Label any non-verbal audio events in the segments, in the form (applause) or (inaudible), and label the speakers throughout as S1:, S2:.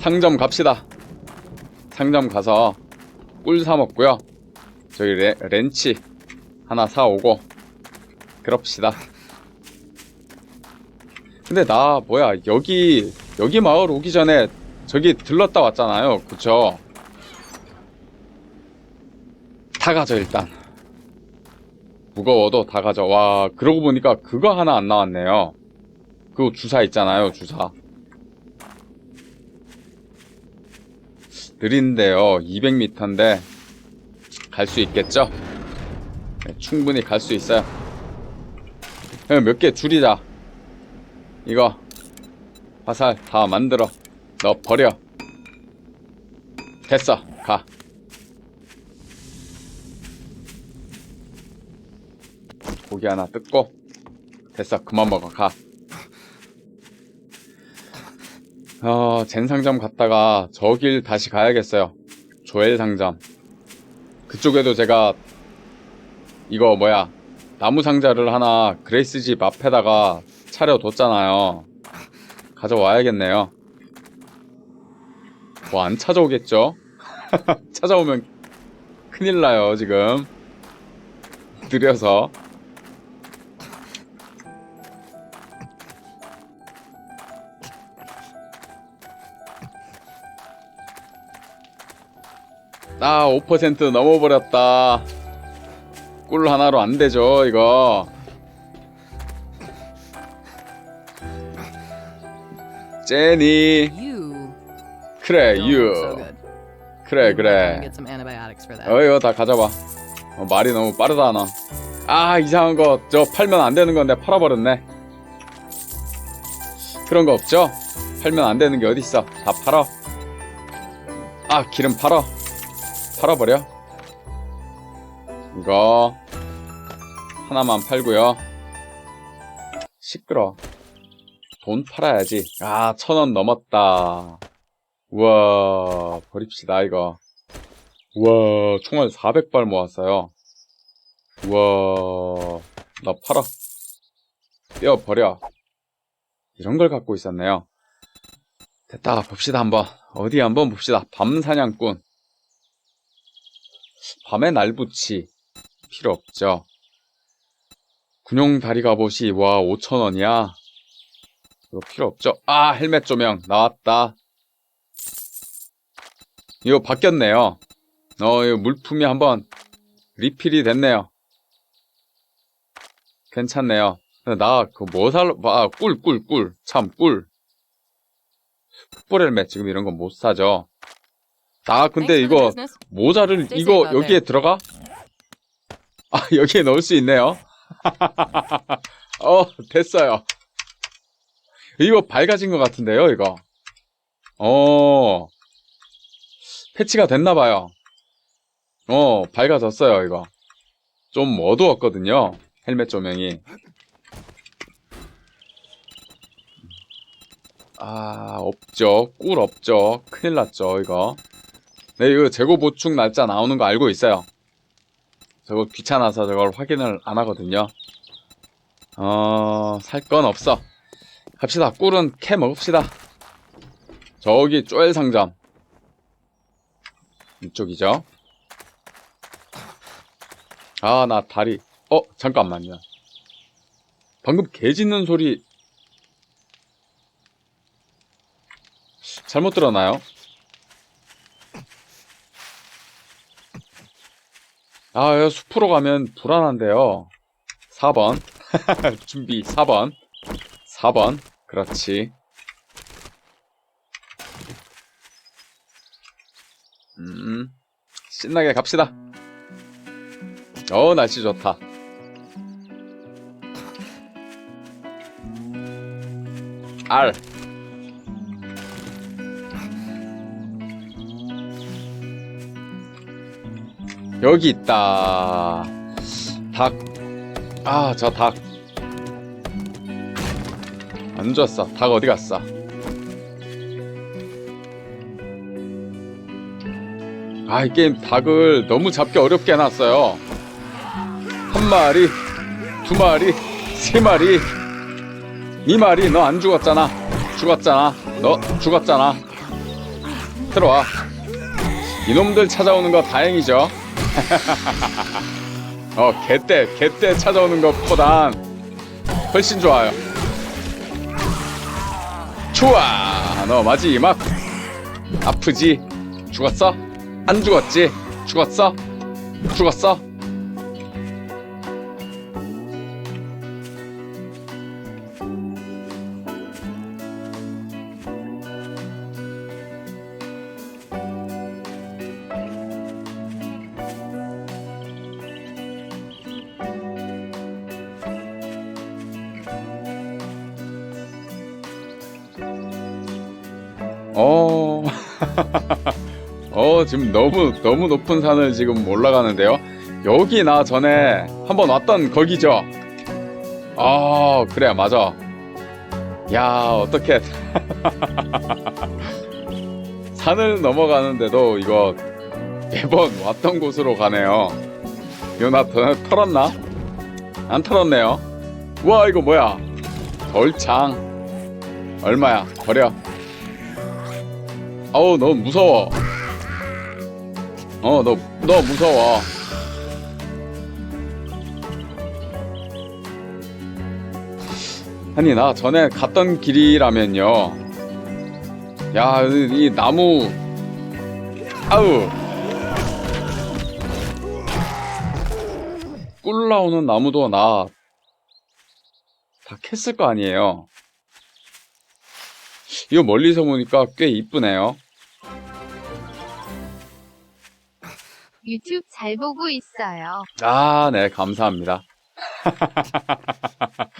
S1: 상점 갑시다. 상점 가서 꿀 사 먹고요. 저기 레, 렌치 하나 사 오고 그럽시다. 근데 나 뭐야 여기 여기 마을 오기 전에 저기 들렀다 왔잖아요. 그쵸? 다 가져 일단. 무거워도 다 가져. 와 그러고 보니까 그거 하나 안 나왔네요. 그 주사 있잖아요. 주사. 느린데요. 200m인데 갈 수 있겠죠? 네, 충분히 갈 수 있어요. 몇 개 줄이자. 이거 화살 다 만들어. 너 버려. 됐어. 가. 고기 하나 뜯고 됐어. 그만 먹어. 가. 어, 젠 상점 갔다가 저 길 다시 가야겠어요. 조엘 상점. 그쪽에도 제가 이거 뭐야 나무 상자를 하나 그레이스 집 앞에다가 차려뒀잖아요. 가져와야겠네요. 뭐 안 찾아오겠죠? (laughs) 찾아오면 큰일 나요, 지금. 느려서. 아, 5% 넘어버렸다. 꿀 하나로 안 되죠, 이거. 제니. 그래, 유. 그래, 그래. 어, 이거 다 가져봐. 어, 말이 너무 빠르다, 너. 아, 이상한 거, 저 팔면 안 되는 건데 팔아버렸네. 그런 거 없죠? 팔면 안 되는 게 어딨어. 다 팔어. 아, 기름 팔어. 팔아버려. 이거. 하나만 팔고요. 시끄러. 돈 팔아야지. 아, 천 원 넘었다. 우와, 버립시다, 이거. 우와, 총알 400발 모았어요. 우와, 나 팔아. 떼어 버려. 이런 걸 갖고 있었네요. 됐다, 봅시다, 한번. 어디 한번 봅시다. 밤사냥꾼. 밤에 날붙이. 필요 없죠. 군용 다리 갑옷이, 와, 5천원이야. 이거 필요 없죠. 아, 헬멧 조명. 나왔다. 이거 바뀌었네요. 어, 이 물품이 한번 리필이 됐네요. 괜찮네요. 나 그 뭐 살, 아, 꿀, 꿀, 꿀. 참, 꿀. 풋볼 헬멧 지금 이런 건 못 사죠. 아, 근데 이거. 모자를 이거 여기에 들어가? 아, 여기에 넣을 수 있네요. (laughs) 어, 됐어요. 이거 밝아진 것 같은데요, 이거. 어, 패치가 됐나봐요. 어, 밝아졌어요, 이거. 좀 어두웠거든요. 헬멧 조명이. 아, 없죠. 꿀 없죠. 큰일 났죠, 이거. 네, 이거 재고 보충 날짜 나오는 거 알고 있어요. 저거 귀찮아서 저걸 확인을 안 하거든요. 어, 살 건 없어. 갑시다. 꿀은 캐 먹읍시다. 저기 쪼엘 상점. 이쪽이죠. 아, 나 다리. 어, 잠깐만요. 방금 개 짖는 소리 잘못 들었나요? 아, 숲으로 가면 불안한데요. 4번. (laughs) 준비 4번. 4번. 그렇지. 음, 신나게 갑시다. 어, 날씨 좋다. 알. 여기 있다. 닭. 아, 저 닭. 안 줬어. 닭 어디 갔어? 아, 이 게임 닭을 너무 잡기 어렵게 해놨어요. 한 마리, 두 마리, 세 마리, 네 마리, 너 안 죽었잖아. 죽었잖아. 너 죽었잖아. 들어와. 이놈들 찾아오는 거 다행이죠. 어, 개떼, 개떼 찾아오는 것보단 훨씬 좋아요. 좋아! 너 마지막 아프지? 죽었어? 안 죽었지? 죽었어? 죽었어? 어, 지금 너무, 너무 높은 산을 지금 올라가는데요. 여기 나 전에 한번 왔던 거기죠. 아, 그래, 맞아. 야, 어떻게. (laughs) 산을 넘어가는데도 이거 매번 왔던 곳으로 가네요. 이거 나 더- 털었나? 안 털었네요. 우와, 이거 뭐야? 돌창. 얼마야? 버려. 어우 너 무서워 어 너 너 무서워. 아니 나 전에 갔던 길이라면요. 야이 나무. 아우. 꿀 나오는 나무도 나 다 캤을 거 아니에요. 이거 멀리서 보니까 꽤 이쁘네요
S2: 유튜브 잘 보고 있어요.
S1: 아, 네, 감사합니다. (laughs)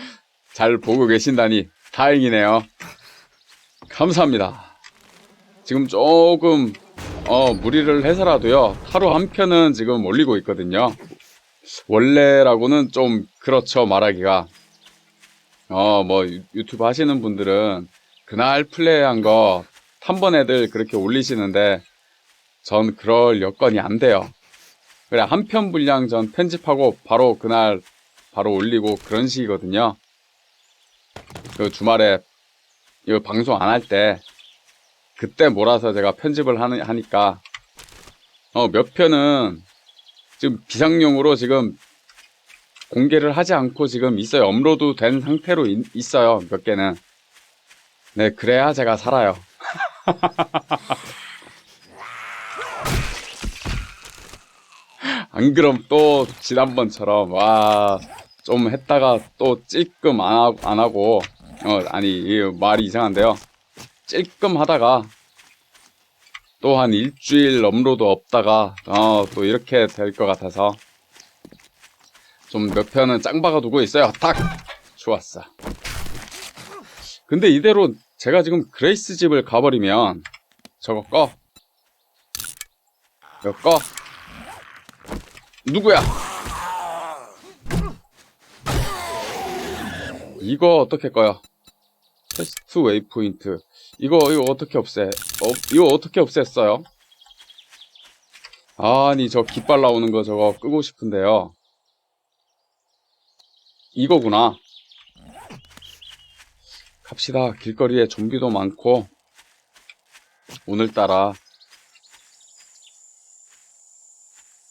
S1: 잘 보고 계신다니 다행이네요. 감사합니다. 지금 조금 어, 무리를 해서라도요. 하루 한 편은 지금 올리고 있거든요. 원래라고는 좀 그렇죠 말하기가. 어, 뭐 유- 유튜브 하시는 분들은 그날 플레이한 거 한번 애들 그렇게 올리시는데 전 그럴 여건이 안 돼요. 그래 한 편 분량 전 편집하고 바로 그날 바로 올리고 그런 식이거든요. 그 주말에 이거 방송 안 할 때 그때 몰아서 제가 편집을 하는 하니까 어 몇 편은 지금 비상용으로 지금 공개를 하지 않고 지금 있어요. 업로드 된 상태로 있, 있어요. 몇 개는. 네, 그래야 제가 살아요. (laughs) 안 그럼 또 지난번처럼 와 좀 했다가 또 찔끔 안 하고, 안 하고 어 아니 이 말이 이상한데요. 찔끔 하다가 또 한 일주일 업로드 없다가 어 또 이렇게 될 것 같아서 좀 몇 편은 짱박아 두고 있어요. 딱 좋았어. 근데 이대로 제가 지금 그레이스 집을 가버리면 저거 꺼. 이거 꺼 누구야? 이거 어떻게 꺼요? 테스트 웨이포인트. 이거, 이거 어떻게 없애? 어, 이거 어떻게 없앴어요? 아니, 저 깃발 나오는 거 저거 끄고 싶은데요. 이거구나. 갑시다. 길거리에 좀비도 많고, 오늘따라.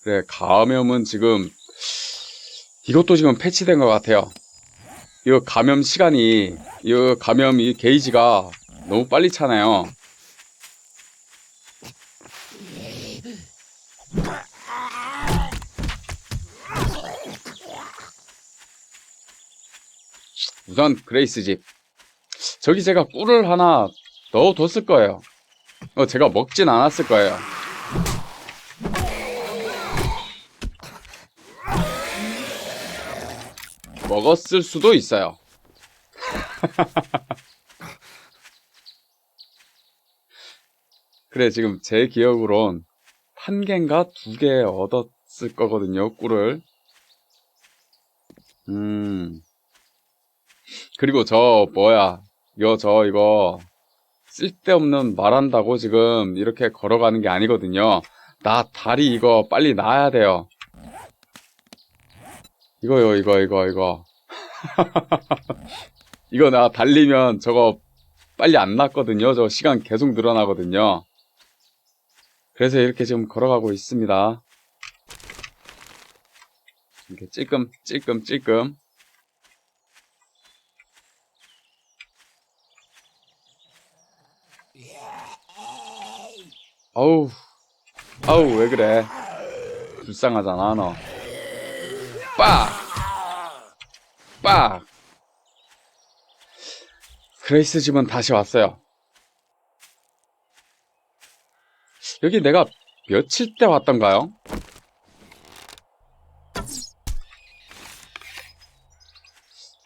S1: 그래, 감염은 지금, 이것도 지금 패치된 것 같아요. 이거 감염 시간이, 이거 감염 이 게이지가 너무 빨리 차네요. 우선 그레이스 집. 저기 제가 꿀을 하나 넣어뒀을 거예요. 어, 제가 먹진 않았을 거예요. 먹었을 수도 있어요. 그래, 지금 제 기억으론 한 개인가 두 개 얻었을 거거든요, 꿀을. 음. 그리고 저, 뭐야. 이거, 저, 이거. 쓸데없는 말한다고 지금 이렇게 걸어가는 게 아니거든요. 나 다리 이거 빨리 놔야 돼요. 이거요, 이거, 이거, 이거. (laughs) 이거 나 달리면 저거 빨리 안 났거든요. 저 시간 계속 늘어나거든요. 그래서 이렇게 지금 걸어가고 있습니다. 이렇게 찔끔, 찔끔, 찔끔. 아우, 아우, 왜 그래. 불쌍하잖아, 너. 빡! 빡! 그레이스 집은 다시 왔어요. 여기 내가 며칠 때 왔던가요?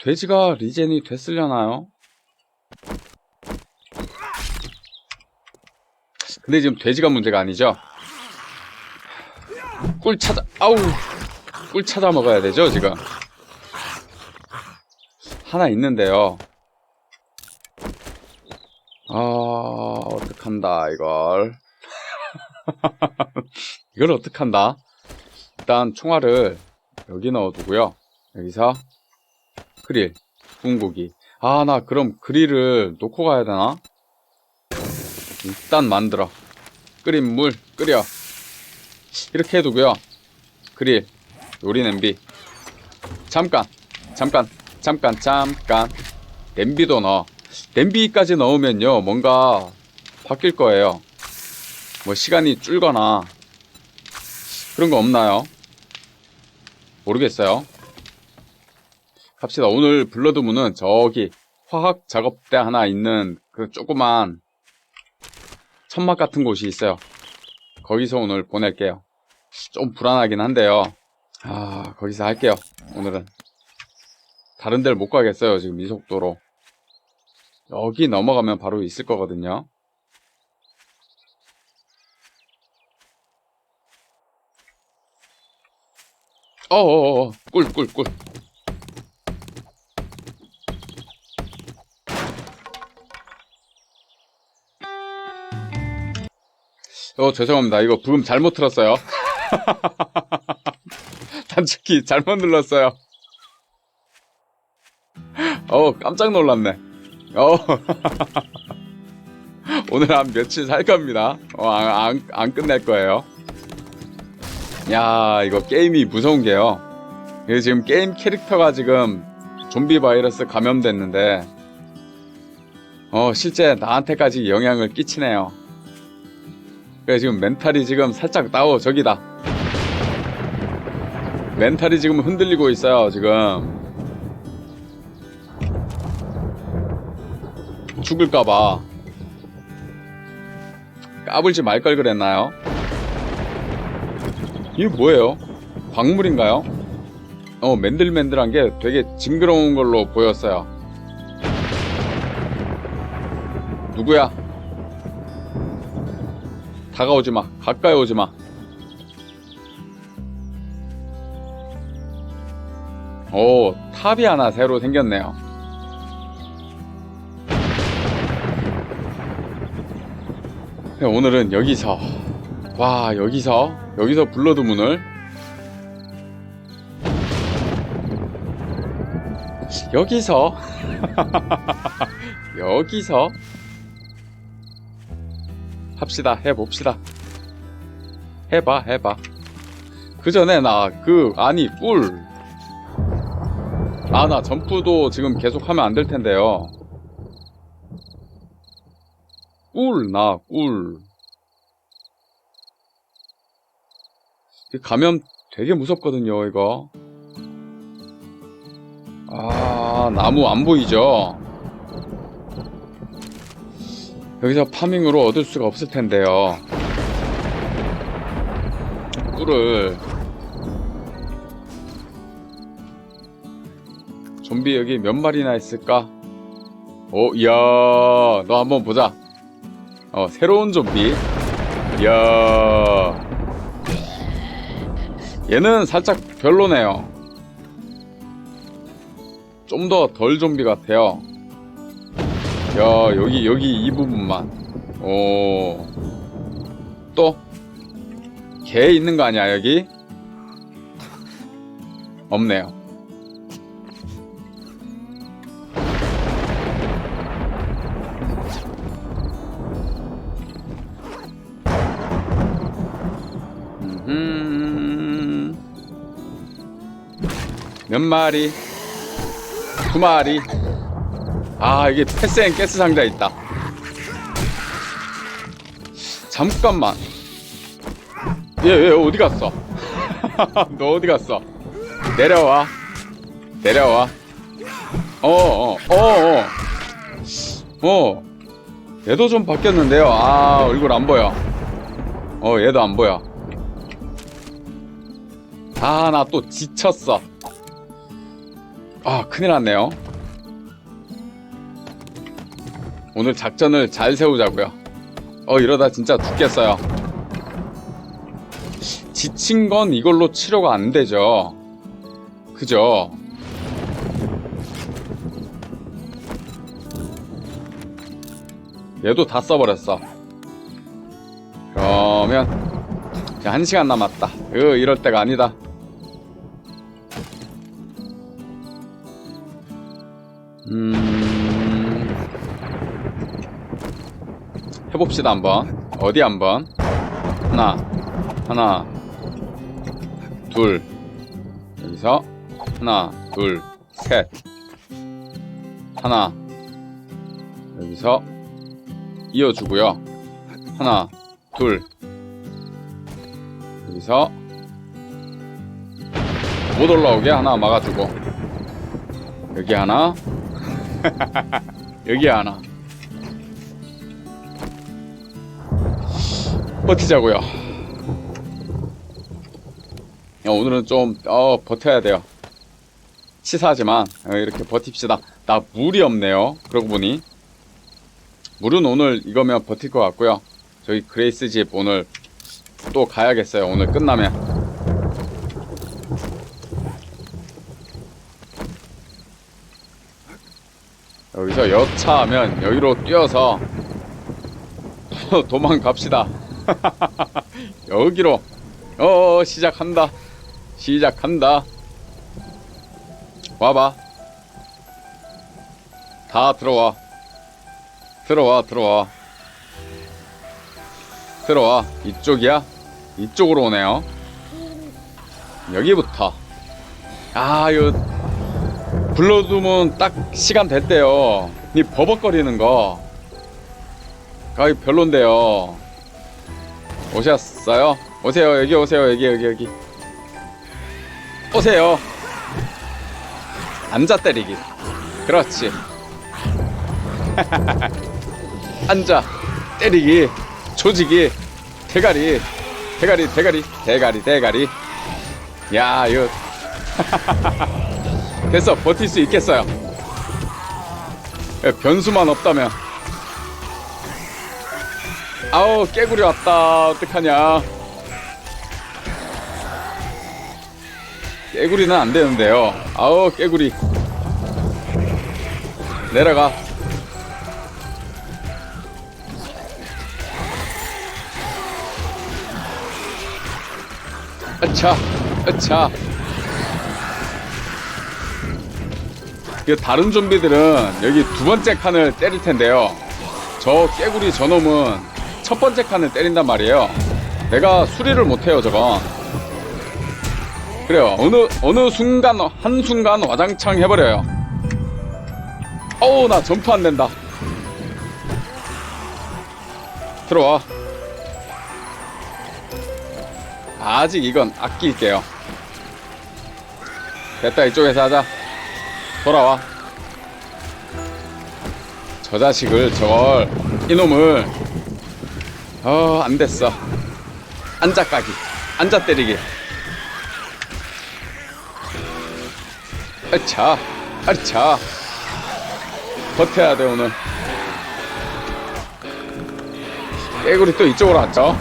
S1: 돼지가 리젠이 됐으려나요? 근데 지금 돼지가 문제가 아니죠? 꿀 찾아, 아우! 꿀 찾아 먹어야 되죠, 지금? 하나 있는데요. 아, 어떡한다, 이걸. (laughs) 이걸 어떡한다? 일단 총알을 여기 넣어두고요. 여기서 그릴, 구운 고기. 아, 나 그럼 그릴을 놓고 가야 되나? 일단 만들어. 끓인 물 끓여. 이렇게 해두고요. 그릴, 요리 냄비. 잠깐, 잠깐, 잠깐, 잠깐. 냄비도 넣어. 냄비까지 넣으면요, 뭔가 바뀔 거예요. 뭐 시간이 줄거나 그런 거 없나요? 모르겠어요. 갑시다. 오늘 블러드문은 저기 화학 작업대 하나 있는 그 조그만 천막 같은 곳이 있어요. 거기서 오늘 보낼게요. 좀 불안하긴 한데요. 아, 거기서 할게요. 오늘은. 다른 데를 못 가겠어요. 지금 이 속도로. 여기 넘어가면 바로 있을 거거든요. 어어어, 꿀, 꿀, 꿀. 어, 죄송합니다. 이거 부금 잘못 틀었어요. (laughs) 단축키 잘못 눌렀어요. 어, 깜짝 놀랐네. 어. (laughs) 오늘 한 며칠 살 겁니다. 어, 안, 안, 안 끝낼 거예요. 야, 이거 게임이 무서운 게요. 이게 지금 게임 캐릭터가 지금 좀비 바이러스 감염됐는데, 어, 실제 나한테까지 영향을 끼치네요. 그래, 지금 멘탈이 지금 살짝 나오, 저기다. 멘탈이 지금 흔들리고 있어요, 지금. 죽을까봐. 까불지 말 걸 그랬나요? 이게 뭐예요? 광물인가요? 어, 맨들맨들한 게 되게 징그러운 걸로 보였어요. 누구야? 다가오지 마. 가까이 오지 마. 오, 탑이 하나 새로 생겼네요. 네, 오늘은 여기서. 와 여기서 여기서 블러드 문을? 여기서? (laughs) 여기서? 합시다 해봅시다. 해봐 해봐. 그 전에 나 그 아니 꿀 아 나 점프도 지금 계속 하면 안 될 텐데요 꿀 나꿀 감염 되게 무섭거든요, 이거. 아, 나무 안 보이죠? 여기서 파밍으로 얻을 수가 없을 텐데요. 꿀을. 좀비 여기 몇 마리나 있을까? 오, 이야, 너 한번 보자. 어, 새로운 좀비. 이야. 얘는 살짝 별로네요. 좀 더 덜 좀비 같아요. 야, 여기, 여기 이 부분만. 오. 또? 개 있는 거 아니야, 여기? 없네요. 몇 마리? 두 마리. 아, 이게 패스앤 가스 상자 있다. 잠깐만. 얘, 얘 어디 갔어? (laughs) 너 어디 갔어? 내려와. 내려와. 어, 어, 어, 어. 어. 얘도 좀 바뀌었는데요. 아, 얼굴 안 보여. 어, 얘도 안 보여. 아, 나 또 지쳤어. 아, 큰일 났네요. 오늘 작전을 잘 세우자고요. 어, 이러다 진짜 죽겠어요. 지친 건 이걸로 치료가 안 되죠. 그죠? 얘도 다 써버렸어. 그러면 이제 한 시간 남았다. 으, 이럴 때가 아니다. 음... 해봅시다 한번. 어디 한번. 하나, 하나, 둘. 여기서 하나, 둘, 셋. 하나. 여기서 이어주고요. 하나, 둘. 여기서 못 올라오게 하나 막아주고 여기 하나 (laughs) 여기 하나 버티자고요. 야, 오늘은 좀 어, 버텨야 돼요. 치사하지만 어, 이렇게 버팁시다. 나 물이 없네요. 그러고 보니 물은 오늘 이거면 버틸 것 같고요. 저희 그레이스 집 오늘 또 가야겠어요. 오늘 끝나면. 여기서 여차하면 여기로 뛰어서 (laughs) 도망갑시다. (laughs) 여기로. 어, 시작한다. 시작한다. 와봐. 다 들어와. 들어와, 들어와. 들어와. 이쪽이야? 이쪽으로 오네요. 여기부터. 아, 이거 불러두면 딱 시간 될 때요. 이 버벅거리는 거. 아, 이 별론데요. 오셨어요? 오세요. 여기 오세요. 여기 여기 여기. 오세요. 앉아 때리기. 그렇지. (laughs) 앉아 때리기. 조지기. 대가리. 대가리 대가리 대가리 대가리. 야, 이거 (laughs) 됐어. 버틸 수 있겠어요. 예, 변수만 없다면. 아우, 깨구리 왔다. 어떡하냐. 깨구리는 안 되는데요. 아우, 깨구리. 내려가. 아차, 아차. 그 다른 좀비들은 여기 두 번째 칸을 때릴 텐데요. 저 깨구리 저놈은 첫 번째 칸을 때린단 말이에요. 내가 수리를 못해요, 저건. 그래요. 어느, 어느 순간, 한순간 와장창 해버려요. 어우, 나 점프 안 된다. 들어와. 아직 이건 아낄게요. 됐다, 이쪽에서 하자. 돌아와. 저 자식을, 저걸, 이놈을. 어, 안 됐어. 앉아 까기. 앉아 때리기. 아차, 아차. 버텨야 돼, 오늘. 깨구리 또 이쪽으로 왔죠?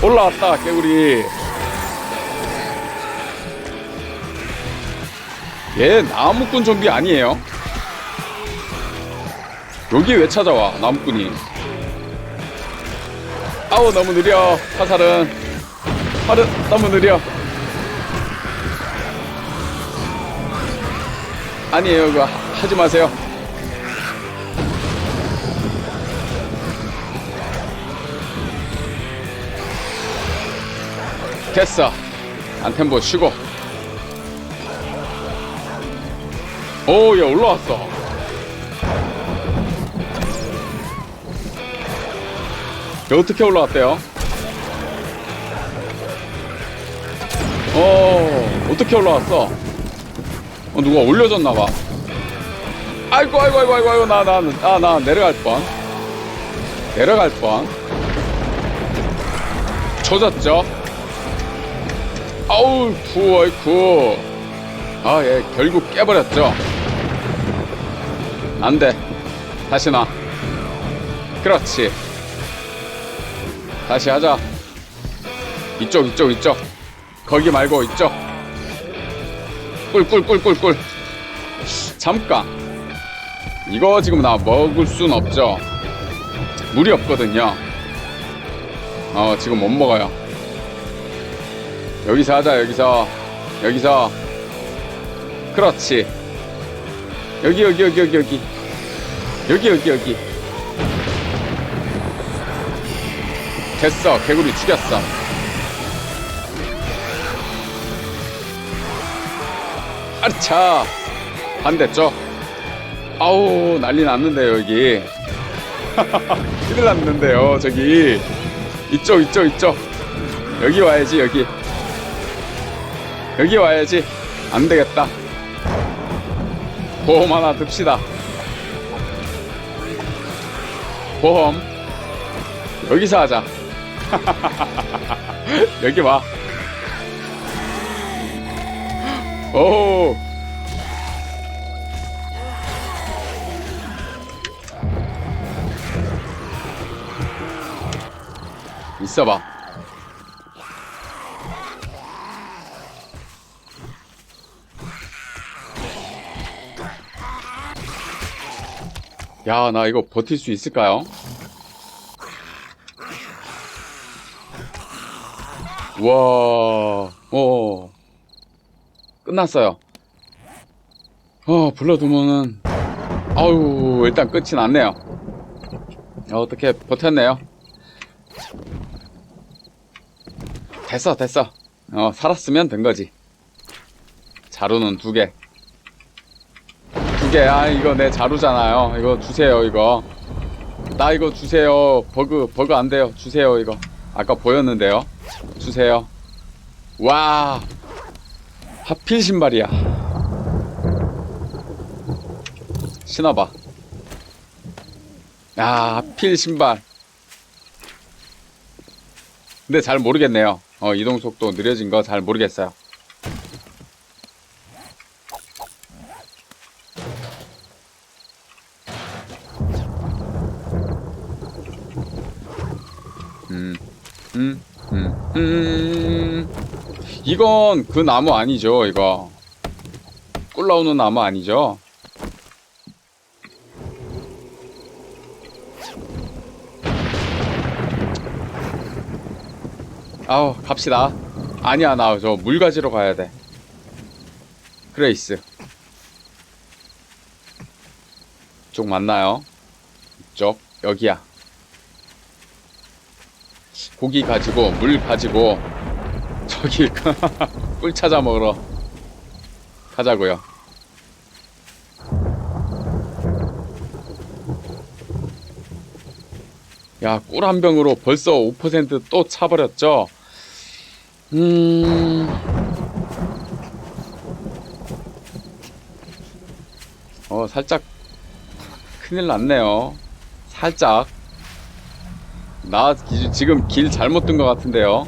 S1: 올라왔다, 깨구리. 얘 나무꾼 좀비 아니에요? 여기 왜 찾아와 나무꾼이 아우 너무 느려 화살은 화살은 너무 느려 아니에요 그거 하지 마세요 됐어. 안템보 쉬고. 오, 야, 올라왔어. 야, 어떻게 올라왔대요? 어, 어떻게 올라왔어? 어, 누가 올려줬나봐. 아이고, 아이고, 아이고, 아이고, 아이고, 나, 나, 아, 나 내려갈 뻔. 내려갈 뻔. 조졌죠? 아우, 구, 어이쿠. 아, 예, 결국 깨버렸죠? 안 돼. 다시 놔. 그렇지. 다시 하자. 이쪽, 이쪽, 이쪽. 거기 말고 이쪽. 꿀꿀꿀꿀꿀. 잠깐. 이거 지금 나 먹을 순 없죠. 물이 없거든요. 어, 지금 못 먹어요. 여기서 하자, 여기서. 여기서. 그렇지. 여기, 여기, 여기, 여기, 여기. 여기, 여기, 여기. 됐어. 개구리 죽였어. 아차. 반대쪽. 아우, 난리 났는데요, 여기. (laughs) 큰일 났는데요, 저기. 이쪽, 이쪽, 이쪽. 여기 와야지, 여기. 여기 와야지. 안 되겠다. 보험 하나 듭시다. 보험. 여기서 하자. (laughs) 여기 와. 오. 있어봐. 야, 나 이거 버틸 수 있을까요? 와, 어, 끝났어요. 어, 불러두면은, 아유, 일단 끝이 났네요. 어, 어떻게 버텼네요. 됐어, 됐어. 어, 살았으면 된 거지. 자루는 두 개. 두 개. 아, 이거 내 자루잖아요. 이거 주세요, 이거. 나 이거 주세요. 버그, 버그 안 돼요. 주세요, 이거. 아까 보였는데요. 주세요. 와. 하필 신발이야. 신어봐. 야, 하필 신발. 근데 잘 모르겠네요. 어, 이동 속도 느려진 거 잘 모르겠어요. 이건 그 나무 아니죠, 이거. 꿀 나오는 나무 아니죠? 아우 갑시다 아니야 나 저 물 가지러 가야 돼 그레이스 이쪽 맞나요? 이쪽 여기야 고기 가지고 물 가지고 저기 (laughs) 꿀 찾아 먹으러 가자고요 야, 꿀 한 병으로 벌써 5%또 차버렸죠? 음. 어, 살짝 큰일 났네요. 살짝. 나 기- 지금 길 잘못 든 것 같은데요.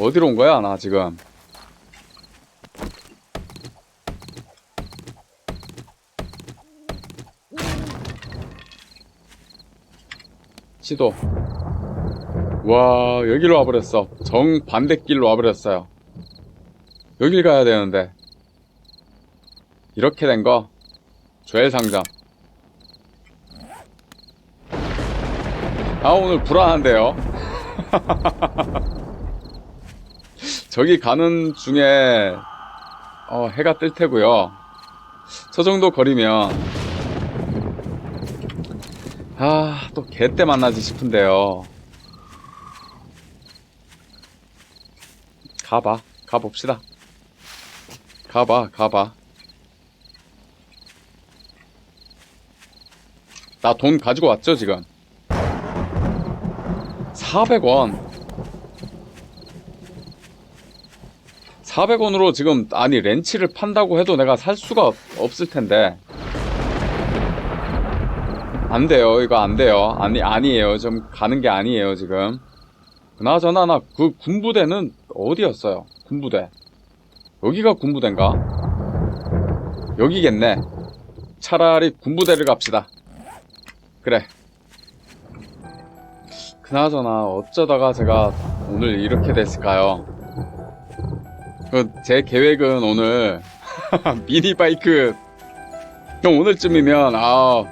S1: 어디로 온 거야, 나 지금? 시도. 와, 여기로 와버렸어. 정 반대길로 와버렸어요. 여길 가야 되는데. 이렇게 된 거, 조엘 상점. 아, 오늘 불안한데요. (laughs) 저기 가는 중에, 어, 해가 뜰 테고요. 저 정도 거리면, 아, 또 개때 만나지 싶은데요. 가봐. 가봅시다. 가봐, 가봐. 나 돈 가지고 왔죠, 지금? 400원. 400원으로 지금, 아니, 렌치를 판다고 해도 내가 살 수가 없을 텐데. 안 돼요. 이거 안 돼요. 아니, 아니에요. 좀 가는 게 아니에요, 지금. 그나저나, 나 그 군부대는 어디였어요? 군부대. 여기가 군부대인가? 여기겠네. 차라리 군부대를 갑시다. 그래. 그나저나, 어쩌다가 제가 오늘 이렇게 됐을까요? 그, 제 계획은 오늘, (laughs) 미니 바이크, 형 오늘쯤이면, 아,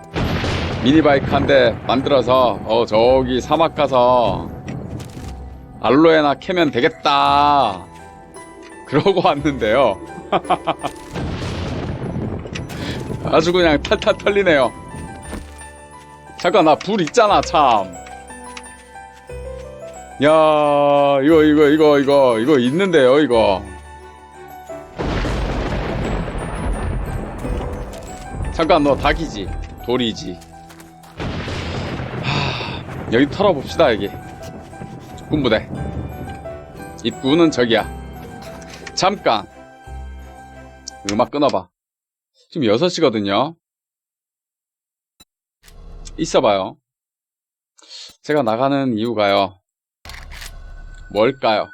S1: 미니 바이크 한 대 만들어서 어 저기 사막 가서 알로에나 캐면 되겠다. 그러고 왔는데요. (laughs) 아주 그냥 탈탈 털리네요. 잠깐 나 불 있잖아 참 야 이거 이거 이거 이거 이거 있는데요 이거 잠깐 너 닭이지 돌이지. 여기 털어봅시다 여기. 군부대. 입구는 저기야. 잠깐. 음악 끊어봐. 지금 6시거든요. 있어봐요. 제가 나가는 이유가요. 뭘까요